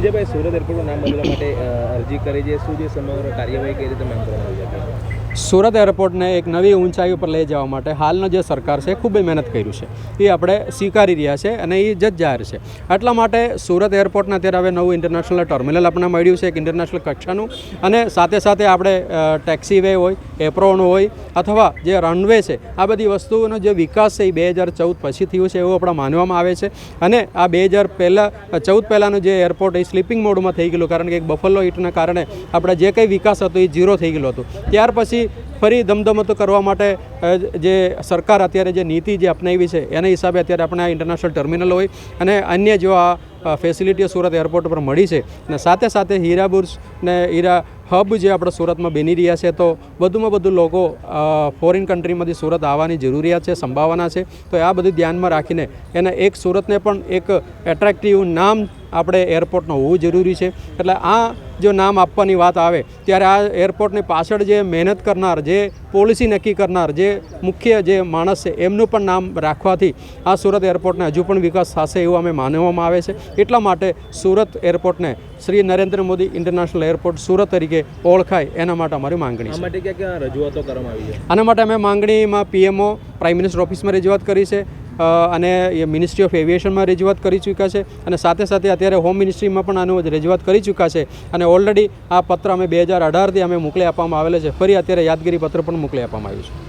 સંજયભાઈ, સુરત એરપોર્ટનું નામ બદલવા માટે અરજી કરી છે. શું જે સમગ્ર કાર્યવાહી કઈ રીતે માંગ કરવામાં આવી સુરત એરપોર્ટને એક નવી ઊંચાઈ ઉપર લઈ જવા માટે હાલનો જે સરકાર છે ખૂબ જ મહેનત કર્યું છે. એ આપણે સ્વીકારી રહ્યા છે અને એ જજ જાહેર છે. એટલા માટે સુરત એરપોર્ટને અત્યારે હવે નવું ઇન્ટરનેશનલ ટર્મિનલ આપણને મળ્યું છે, એક ઇન્ટરનેશનલ કક્ષાનું. અને સાથે સાથે આપણે ટેક્સી વે હોય એપ્રોન હોય અથવા જે રનવે છે, આ બધી વસ્તુઓનો જે વિકાસ છે એ બે હજાર ચૌદ પછી થયું છે એવું આપણા માનવામાં આવે છે. અને આ બે હજાર પહેલાં, ચૌદ પહેલાંનું જે એરપોર્ટ એ સ્લીપિંગ મોડમાં થઈ ગયેલું, કારણ કે એક બફલો હિટના કારણે આપણે જે કંઈ વિકાસ હતો એ ઝીરો થઈ ગયેલો હતો. ત્યાર પછી ફરી ધમધમતો કરવા માટે જે સરકાર અત્યારે જે નીતિ જે અપનાવી છે, એના હિસાબે અત્યારે આપણે આ ઇન્ટરનેશનલ ટર્મિનલ હોય અને અન્ય જો આ ફેસિલિટીઓ સુરત એરપોર્ટ પર મળી છે અને સાથે સાથે હીરાબુર્સ ને હીરા હબ જે આપણે સુરતમાં બની રહ્યા છે, તો વધુમાં વધુ લોકો ફોરેન કન્ટ્રીમાંથી સુરત આવવાની જરૂરિયાત છે, સંભાવના છે. તો આ બધું ધ્યાનમાં રાખીને એને એક સુરતને પણ એક એટ્રેક્ટિવ નામ આપણે એરપોર્ટનો હોવું જરૂરી છે. એટલે આ જો નામ આપવાની વાત આવે ત્યારે આ એરપોર્ટની પાછળ જે મહેનત કરનાર જે પોલિસી નક્કી કરનાર જે મુખ્ય જે માણસ છે એમનું પણ નામ રાખવાથી આ સુરત એરપોર્ટને હજુ પણ વિકાસ થશે એવું અમે માનવામાં આવે છે. એટલા માટે સુરત એરપોર્ટને શ્રી નરેન્દ્ર મોદી ઇન્ટરનેશનલ એરપોર્ટ સુરત તરીકે ઓળખાય એના માટે અમારી માંગણી છે. માટે ક્યાં ક્યાં રજૂઆતો કરવામાં આવી છે? આના માટે અમે માંગણીમાં પીએમઓ પ્રાઇમ મિનિસ્ટર ઓફિસમાં રજૂઆત કરી છે. અને મિનિસ્ટ્રી ઓફ એવિએશનમાં રજૂઆત કરી ચૂક્યા છે અને સાથે સાથે અત્યારે હોમ મિનિસ્ટ્રીમાં પણ આનું રજૂઆત કરી ચૂક્યા છે અને ઓલરેડી આ પત્ર અમે બે હજાર અઢારથી અમે મોકલી આપવામાં આવેલો છે. ફરી અત્યારે યાદગીરી પત્ર પણ મોકલી આપવામાં આવ્યું છે.